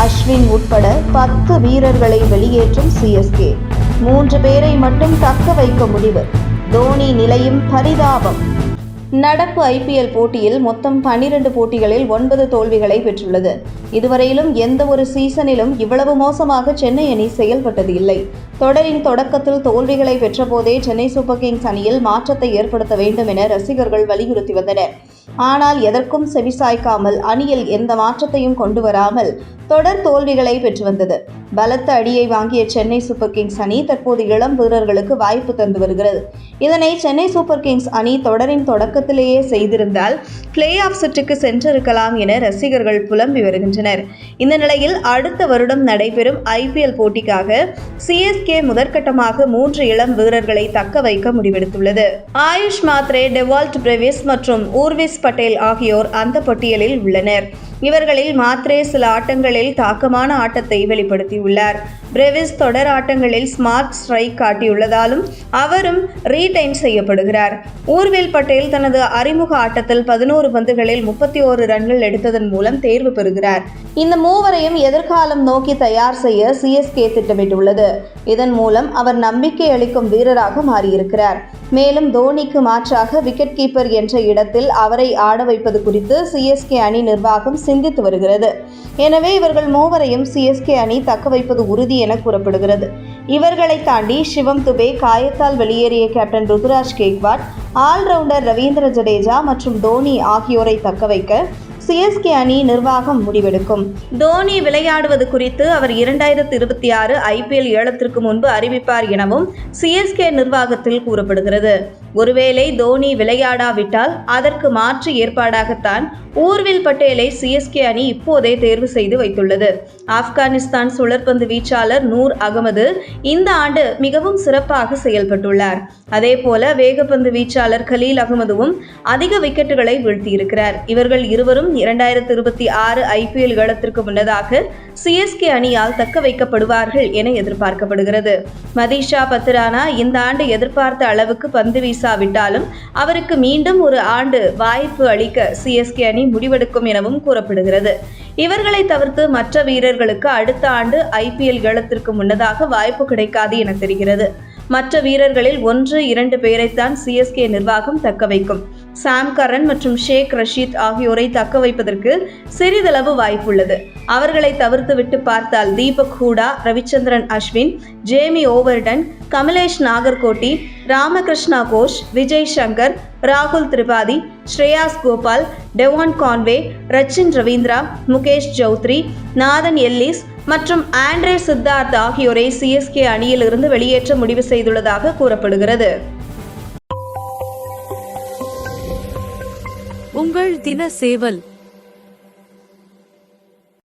அஸ்வின் உட்பட பத்து வீரர்களை வெளியேற்றும் சிஎஸ்கே மூன்று பேரை மட்டும் தக்க வைக்க முடிவு. தோனி நிலையும் பரிதாபம். நடப்பு ஐபிஎல் போட்டியில் மொத்தம் பனிரெண்டு போட்டிகளில் ஒன்பது தோல்விகளை பெற்றுள்ளது. இதுவரையிலும் எந்த ஒரு சீசனிலும் இவ்வளவு மோசமாக சென்னை அணி செயல்பட்டது இல்லை. தொடரின் தொடக்கத்தில் தோல்விகளை பெற்றபோதே சென்னை சூப்பர் கிங்ஸ் அணியில் மாற்றத்தை ஏற்படுத்த வேண்டும் என ரசிகர்கள் வலியுறுத்தி வந்தனர். ஆனால் எதற்கும் செவிசாய்க்காமல் அணியில் எந்த மாற்றத்தையும் கொண்டு வராமல் தொடர் தோல்விகளை பெற்று வந்தது. பலத்த அடியை வாங்கிய சென்னை சூப்பர் கிங்ஸ் அணி தற்போது இளம் வீரர்களுக்கு வாய்ப்பு தந்து வருகிறது. இதனை சென்னை சூப்பர் கிங்ஸ் அணி தொடரின் தொடக்கத்திலேயே செய்திருந்தால் பிளே ஆஃப் சுற்றுக்கு சென்றிருக்கலாம் என ரசிகர்கள் புலம்பி வருகின்றனர். இந்த நிலையில் அடுத்த வருடம் நடைபெறும் ஐபிஎல் போட்டிக்காக சிஎஸ்கே முதற்கட்டமாக மூன்று இளம் வீரர்களை தக்க வைக்க முடிவெடுத்துள்ளது. ஆயுஷ் மாத்ரே டெவால்ட் பிரவிஸ் மற்றும் ஊர்விஸ் பட்டேல் ஆகியோர் அந்த பட்டியலில் உள்ளனர். இவர்களில் மாத்ரே சில ஆட்டங்களில் தாக்கமான ஆட்டத்தை வெளிப்படுத்தியுள்ளார். பிரெவிஸ் தொடர் ஆட்டங்களில் ஸ்மார்ட் ஸ்ட்ரைக் காட்டியுள்ளதாலும் அவரும் ரீடைன் செய்யப்படுகிறார். ஊர்வில் பட்டேல் தனது அறிமுக ஆட்டத்தில் பதினோரு பந்துகளில் முப்பத்தி ஓரு ரன்கள் எடுத்ததன் மூலம் தேர்வு பெறுகிறார். இந்த மூவரையும் எதிர்காலம் நோக்கி தயார் செய்ய சிஎஸ்கே திட்டமிட்டுள்ளது. இதன் மூலம் அவர் நம்பிக்கை அளிக்கும் வீரராக மாறியிருக்கிறார். மேலும் தோனிக்கு மாற்றாக விக்கெட் கீப்பர் என்ற இடத்தில் அவரை ஆட வைப்பது குறித்து சிஎஸ்கே அணி நிர்வாகம் சிந்தித்து வருகிறது. எனவே இவர்கள் மூவரையும் சிஎஸ்கே அணி தக்க வைப்பது உறுதி என கூறப்படுகிறது. இவர்களை தாண்டி சிவம் துபே காயத்தால் வெளியேறிய captain Ruturaj Gaikwad all rounder Ravindra Jadeja மற்றும் தோனி ஆகியோரை தக்க வைக்க சிஎஸ்கே அணி நிர்வாகம் முடிவெடுக்கும். தோனி விளையாடுவது குறித்து அவர் இரண்டாயிரத்தி இருபத்தி ஆறு ஐபிஎல் ஏலத்திற்கு முன்பு அறிவிப்பார் எனவும் சிஎஸ்கே நிர்வாகத்தில் கூறப்படுகிறது. ஒருவேளை தோனி விளையாடாவிட்டால் அதற்கு மாற்று ஏற்பாடாகத்தான் ஊர்வில் பட்டேலை சிஎஸ்கே அணி இப்போதே தேர்வு செய்து வைத்துள்ளது. ஆப்கானிஸ்தான் சுழற்பந்து வீச்சாளர் நூர் அகமது இந்த ஆண்டு மிகவும் சிறப்பாக செயல்பட்டுள்ளார். அதேபோல வேகப்பந்து வீச்சாளர் கலீல் அகமதுவும் அதிக விக்கெட்டுகளை வீழ்த்தியிருக்கிறார். இவர்கள் இருவரும் இரண்டாயிரத்தி இருபத்தி ஆறு ஐபிஎல் ஏலத்திற்கு முன்னதாக சிஎஸ்கே அணியால் தக்க வைக்கப்படுவார்கள் என எதிர்பார்க்கப்படுகிறது. மதீஷா பத்ரானா இந்த ஆண்டு எதிர்பார்த்த அளவுக்கு பந்து வீசாவிட்டாலும் அவருக்கு மீண்டும் ஒரு ஆண்டு வாய்ப்பு அளிக்க சிஎஸ்கே அணி முடிவெடுக்கும் எனவும் கூறப்படுகிறது. இவர்களை தவிர்த்து மற்ற வீரர்களுக்கு அடுத்த ஆண்டு ஐபிஎல் களத்திற்கு முன்னதாக வாய்ப்பு கிடைக்காது என தெரிகிறது. மற்ற வீரர்களில் ஒன்று இரண்டு பேரைத்தான் சிஎஸ்கே நிர்வாகம் தக்க வைக்கும். சாம் கரன் மற்றும் ஷேக் ரஷீத் ஆகியோரை தக்க வைப்பதற்கு சிறிதளவு வாய்ப்புள்ளது. அவர்களை தவிர்த்து விட்டு பார்த்தால் தீபக் ஹூடா ரவிச்சந்திரன் அஸ்வின் ஜேமி ஓவர்டன் கமலேஷ் நாகர்கோட்டி ராமகிருஷ்ணா கோஷ் விஜய் சங்கர் ராகுல் Tripathi Shreyas Gopal Devon Conway Rachin Ravindra Mukesh Choudhary Nathan Ellis மற்றும் ஆண்ட்ரே சித்தார்த் ஆகியோரை சிஎஸ்கே அணியிலிருந்து வெளியேற்ற முடிவு செய்துள்ளதாக கூறப்படுகிறது. உங்கள் தின சேவல்